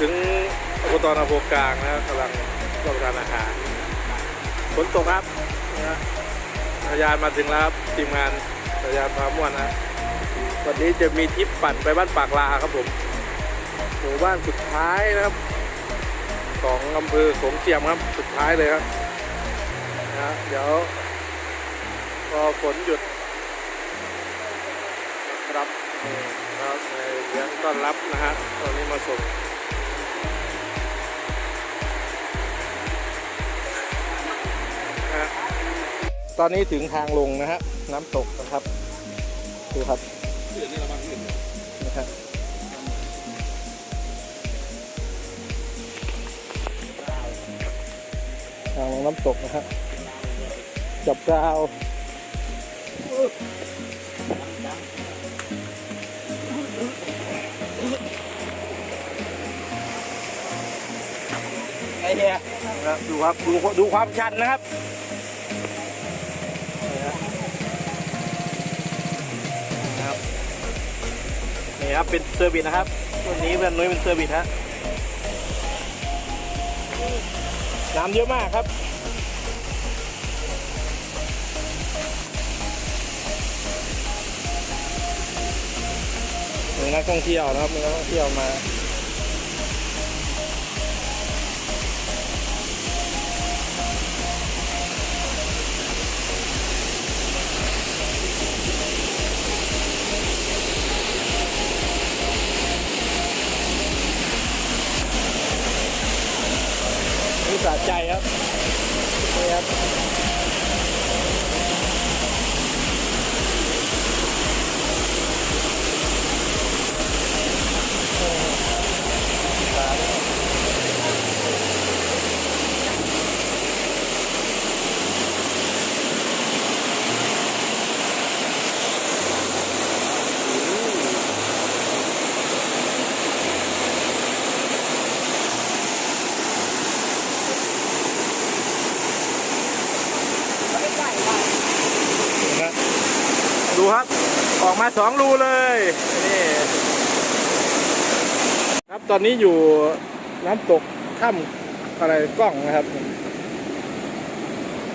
ตอนอโภกลางนะครับกำลังรับประทานอาหารฝนตกครับนะฮะยานมาถึงแล้วครับทีมงานทยานพาม่วนนะวันนี้จะมีทริปปั่นไปบ้านปากลาครับผมหมู่บ้านสุดท้ายนะครับของอำเภอโขงเจียมครับสุดท้ายเลยครับนะฮะเดี๋ยวพอฝนหยุดครับครับในเลี้ยงต้อนรับนะฮะตอนนี้มาส่ง ตอนนี้ถึงทางลงนะฮะน้ำตกนะครับดูครับนะครับทางลงน้ำตกนะฮะจับกาวไอเฮียดูครับดูดูความชันนะครับ ครับ เป็นเซอร์วิสนะครับวันนี้เป็นนุ้ยเป็นเซอร์วิสฮะน้ำเยอะมากครับมีนักท่องเที่ยวนะครับมีนักท่องเที่ยวมา สะใจครับนี่ครับ ดูครับ ออกมาสองรูเลยนี่ครับตอนนี้อยู่น้ำตกถ้ำอะไรกล้องนะครับ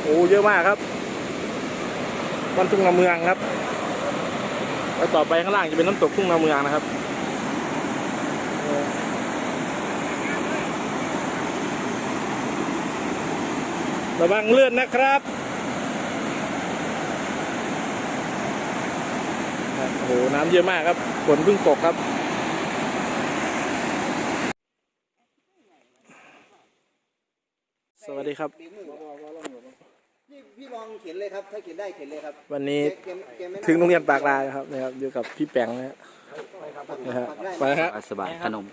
โอ้เยอะมากครับมันทุ่งนาเมืองครับแล้วต่อไปข้างล่างจะเป็นน้ำตกทุ่งนาเมืองนะครับระวังเลื่อนนะครับ ครับ โอ้โหน้ำเยอะมากครับฝนเพิ่งตกครับสวัสดีครับนี่พี่ลองเขียนเลยครับ ถ้าเขียนได้เขียนเลยครับ วันนี้เกมเกมไม่ถึงโรงเรียนปากลาครับนะครับอยู่กับพี่แปงนะฮะนะฮะไปฮะสบายขนม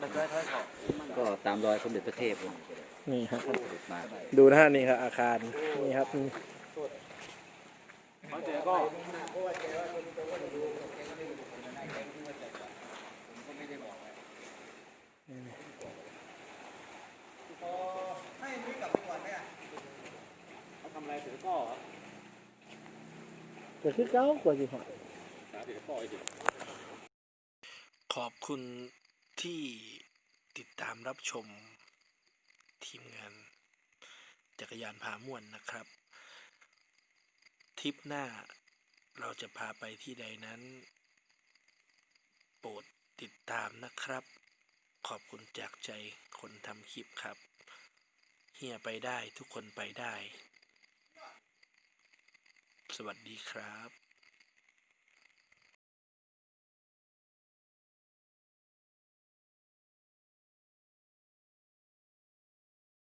ก็ตามรอยสมเด็จพระเทพนี่ฮะมาดูนะฮะนี่ครับอาคารนี่ครับ นี่ให้ไม่กลับไปก่อนไหมอะจะขึ้นเก้ากว่าสิหอขอบคุณที่ติดตามรับชมทีมงาน จักรยานพาม่วนนะครับ ทริปหน้าเราจะพาไปที่ใดนั้น โปรดติดตามนะครับ ขอบคุณจากใจคนทำคลิปครับ เฮียไปได้ทุกคนไปได้ สวัสดีครับ